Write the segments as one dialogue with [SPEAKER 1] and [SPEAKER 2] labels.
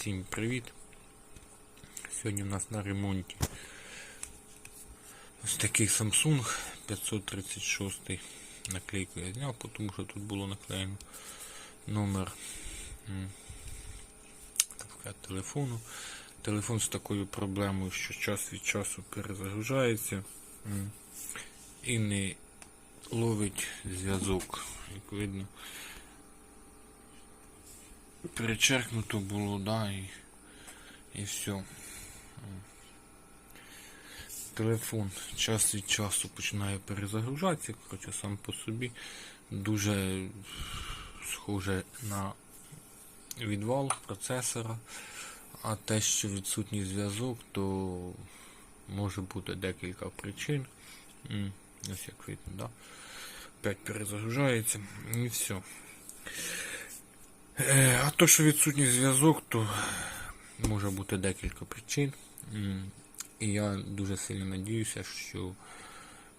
[SPEAKER 1] Всім привіт! Сьогодні у нас на ремонті ось такий Samsung 536 наклейку я зняв, тому що тут було наклеєно номер телефону. Телефон з такою проблемою, що час від часу перезагружається і не ловить зв'язок. Як видно, перечеркнуто було, да, і, і все. Телефон час від часу починає перезагружатися, коротше, сам по собі дуже схоже на відвал процесора, а те, що відсутній зв'язок, то може бути декілька причин. Ось як видно, да? Опять перезагружається і все. Е, А то, що відсутній зв'язок, то може бути декілька причин. І я дуже сильно надіюся, що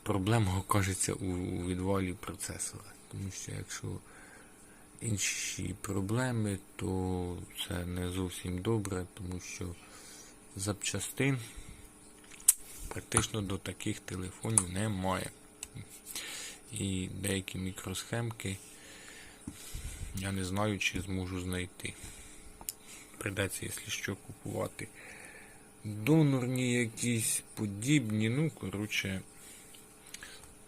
[SPEAKER 1] проблема окажеться у відвалі процесора. Тому що якщо інші проблеми, то це не зовсім добре, тому що запчастин практично до таких телефонів немає. І деякі мікросхемки я не знаю, чи зможу знайти. Придеться, якщо що, купувати. Донорні якісь подібні, ну, коротше,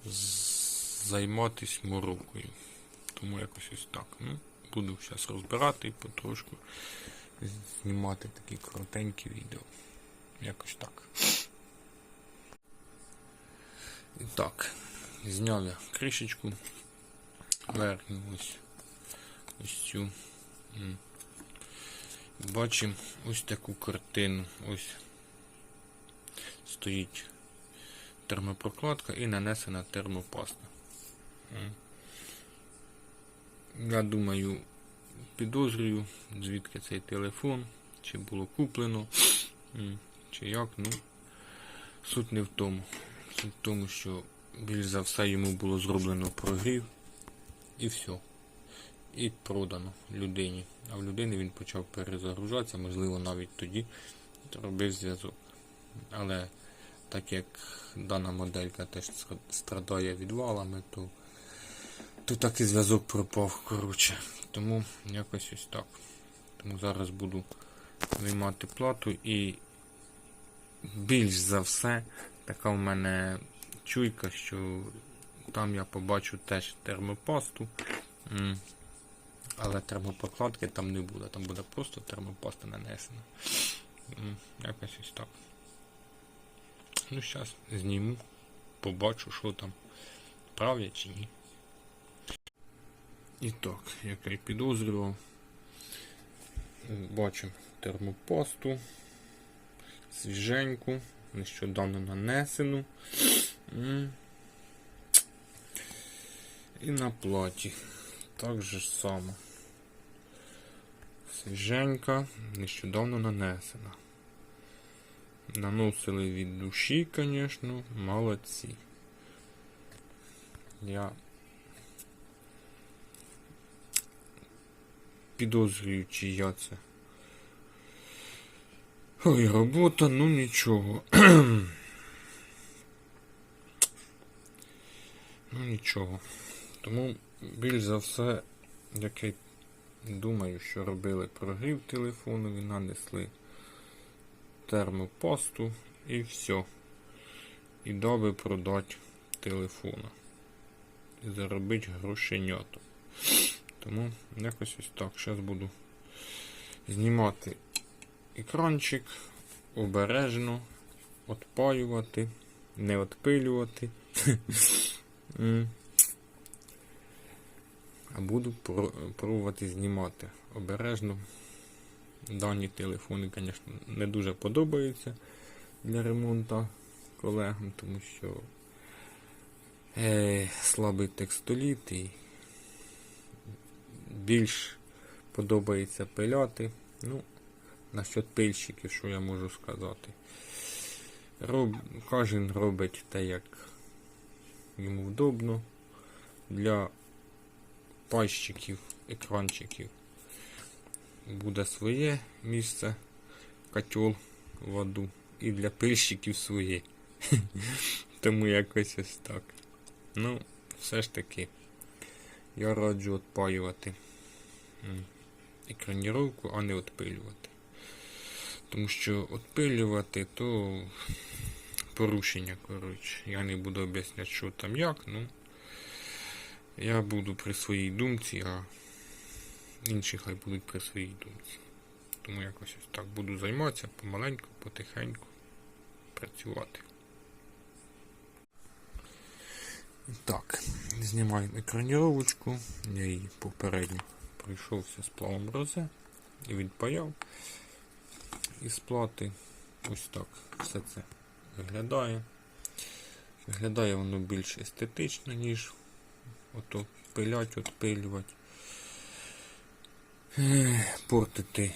[SPEAKER 1] з- займатись морокою. Тому якось ось так. Ну, буду зараз розбирати і потрошку знімати такі коротенькі відео. Якось так. І так, зняв я кришечку верхню ось цю. Бачимо ось таку картину. Ось стоїть термопрокладка і нанесена термопаста. Я думаю, підозрюю, звідки цей телефон, чи було куплено, чи як, ну, суть не в тому. Суть в тому, що більш за все йому було зроблено прогрів і все і продано людині. А в людини він почав перезагружатися, можливо, навіть тоді робив зв'язок. Але так як дана моделька теж страдає відвалами, то, то так і зв'язок пропав. коротше. Тому якось ось так. Тому зараз буду виймати плату і більш за все така в мене чуйка, що там я побачу теж термопасту. Але термопрокладки там не буде, там буде просто термопаста нанесена. Якось ось так. Ну, зараз зніму, побачу, що там правда чи ні. І так, як я підозрював, бачимо термопасту, свіженьку, нещодавно нанесену. І на платі. Так же ж само. Свіженька, нещодавно нанесена. Наносили від душі, звісно, молодці. Я підозрюю, чи я це. Ой, робота, ну нічого. ну нічого. Тому більш за все, як я думаю, що робили прогрів телефону, нанесли термопасту і все. І даби продати телефона. І заробити грошенята. Тому якось ось так. Зараз буду знімати екранчик обережно, отпаювати, не отпилювати. Буду пробувати знімати обережно. Дані телефони, звісно, не дуже подобаються для ремонту колегам, тому що е, слабий текстоліт і більш подобається пиляти. Ну, насчет пильщиків, що я можу сказати. Роб, кожен робить те, як йому вдобно. Для пальчиків, екранчиків. буде своє місце, котел в аду, і для пильщиків своє. Тому якось ось так. Ну, все ж таки, я раджу відпаювати екраніровку, а не відпилювати. Тому що відпилювати, то порушення, коротше. Я не буду об'ясняти, що там як, ну. Я буду при своїй думці, а інші хай будуть при своїй думці. Тому якось ось так буду займатися помаленьку, потихеньку працювати. Так, знімаємо екраніровочку. Я її попередньо пройшовся з плавом розе і відпаяв. Із плати ось так все це виглядає. Виглядає воно більш естетично, ніж ото пилять, отпилювати. Портити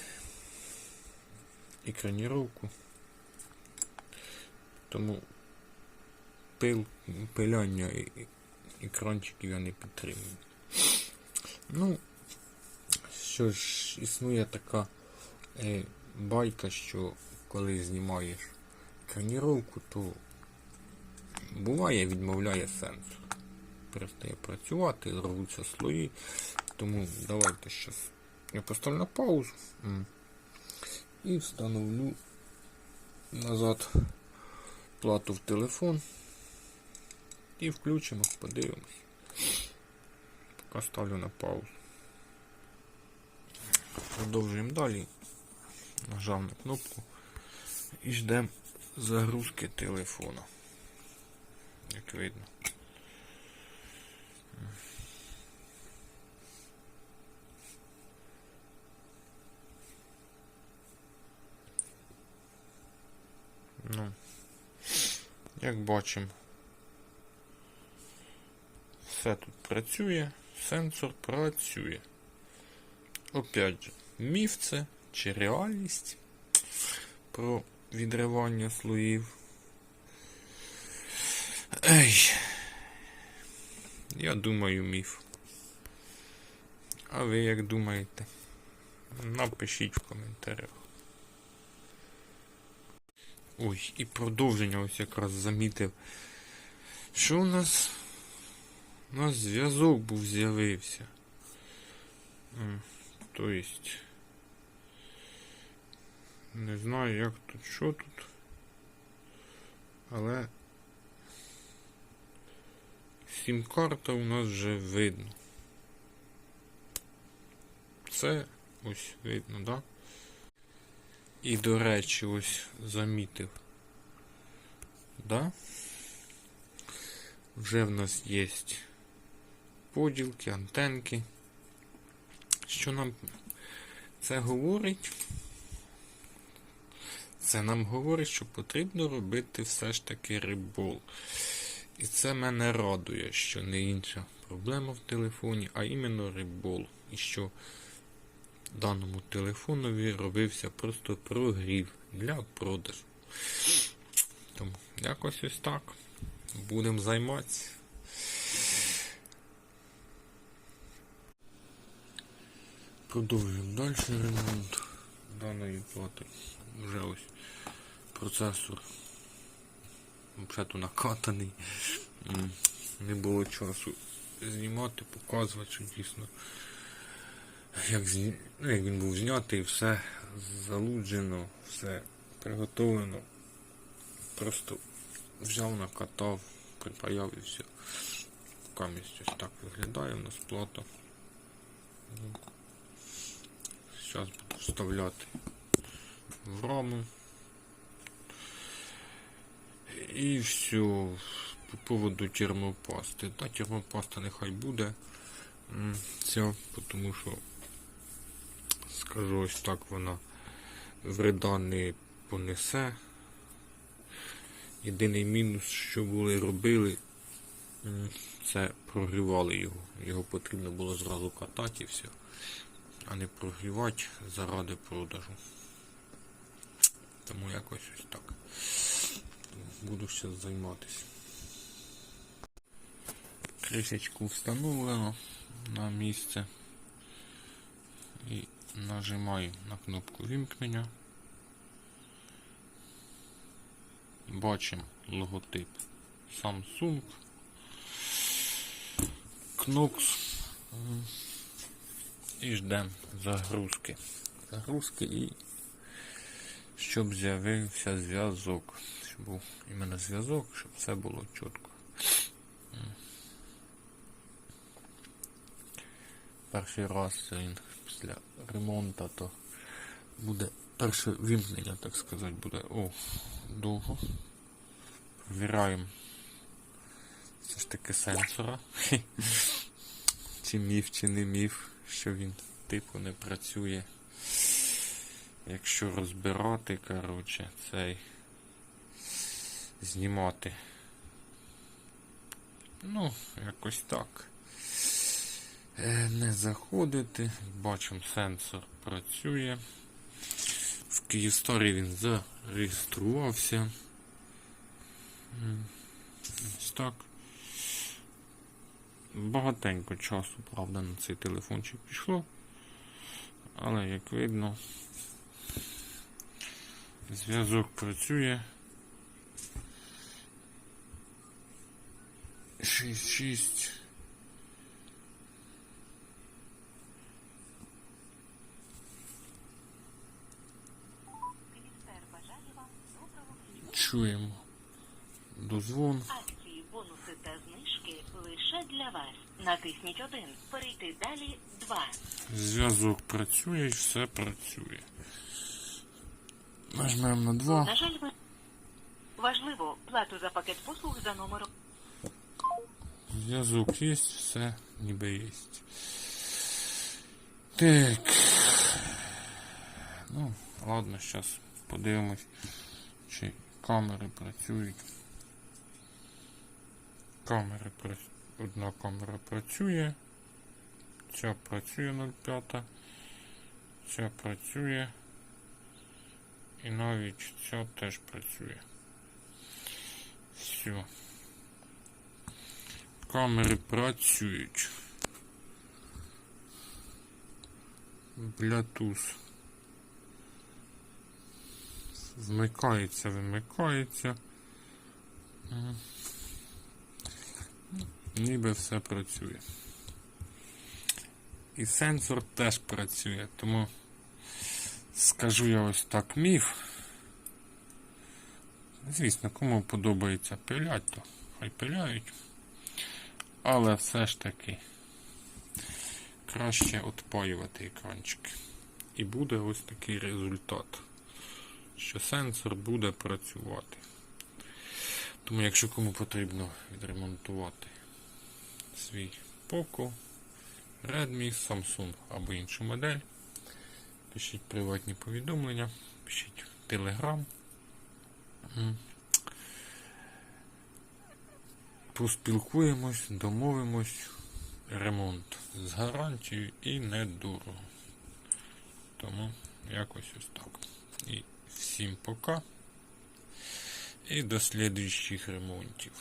[SPEAKER 1] екраніровку. Тому пил, пиляння екранчиків я не підтримую. Ну, що ж, існує така е, байка, що коли знімаєш екраніровку, то буває відмовляє сенсор. Перестає працювати, рвуться слої. Тому давайте зараз я поставлю на паузу і встановлю назад плату в телефон і включимо, подивимось. Поки ставлю на паузу. Продовжуємо далі. Нажав на кнопку і ждемо загрузки телефона. Як видно. Ну, як бачимо, все тут працює, сенсор працює. Опять же, міф це чи реальність про відривання слоїв. Ей. Я думаю, міф. А ви як думаєте? Напишіть в коментарях. Ой, і продовження ось якраз замітив. Що у нас? У нас зв'язок був з'явився. М, То есть. Не знаю, як тут, що тут. Але сім-карта у нас вже видно. Це ось видно, да? І до речі, ось замітив. Да? Вже в нас є поділки, антенки. Що нам це говорить? Це нам говорить, що потрібно робити все ж таки рибол. І це мене радує, що не інша проблема в телефоні, а іменно рибол. І що даному телефонові робився просто прогрів для продажу. Тому якось ось так. Будемо займатися. Продовжуємо далі ремонт даної плати. Вже ось процесор взагалі накатаний. Не було часу знімати, показувати, що дійсно як. Ну, як він був знятий, все залуджено, все приготовлено. Просто взяв, накатав, припаяв і все. Камість ось так виглядає у нас плата. Зараз буду вставляти в раму. І все. По поводу термопасти. Та термопаста нехай буде. Ця, тому що скажу ось так, вона вреда не понесе. Єдиний мінус, що були робили, це прогрівали його. Його потрібно було зразу катати і все, а не прогрівати заради продажу. Тому якось ось так. Буду ще займатися. Кришечку встановлено на місце. І Нажимаю на кнопку вімкнення. Бачимо логотип Samsung. Knox. І ждемо загрузки. Загрузки і щоб з'явився зв'язок. Щоб був іменно зв'язок, щоб все було чітко. Перший раз він після ремонту, то буде перше вімкнення, так сказати, буде о, довго. Провіраємо все ж таки сенсора. чи міф, чи не міф, що він типу не працює. Якщо розбирати, коротше, цей знімати. Ну, якось так. Е, Не заходити. Бачимо, сенсор працює. В Київсторі він зареєструвався. Ось так. Багатенько часу, правда, на цей телефончик пішло. Але, як видно, зв'язок працює. 6-6. Чуємо дозвон.
[SPEAKER 2] Акції, бонуси та знижки лише для вас. Натисніть один. Перейти далі два.
[SPEAKER 1] Зв'язок працює і все працює. Нажмемо на 2.
[SPEAKER 2] На жаль, ви важливо плату за пакет послуг за номером.
[SPEAKER 1] Зв'язок є, все ніби є. Так. Ну, ладно, зараз подивимось, чи камери працюють. Камери. Одна камера працює. Ця працює 0,5. Ця працює. І навіть ця теж працює. Все. Камери працюють. Bluetooth. Вмикається, вимикається. Ніби все працює. І сенсор теж працює, тому скажу я ось так міф. Звісно, кому подобається пилять, то хай пиляють. Але все ж таки краще отпаювати екранчики. І буде ось такий результат, що сенсор буде працювати. Тому, якщо кому потрібно відремонтувати свій Poco, Redmi, Samsung або іншу модель, пишіть приватні повідомлення, пишіть в Telegram. Поспілкуємось, домовимось. Ремонт з гарантією і недорого. Тому якось ось так. І всім пока. І до слідуючих ремонтів.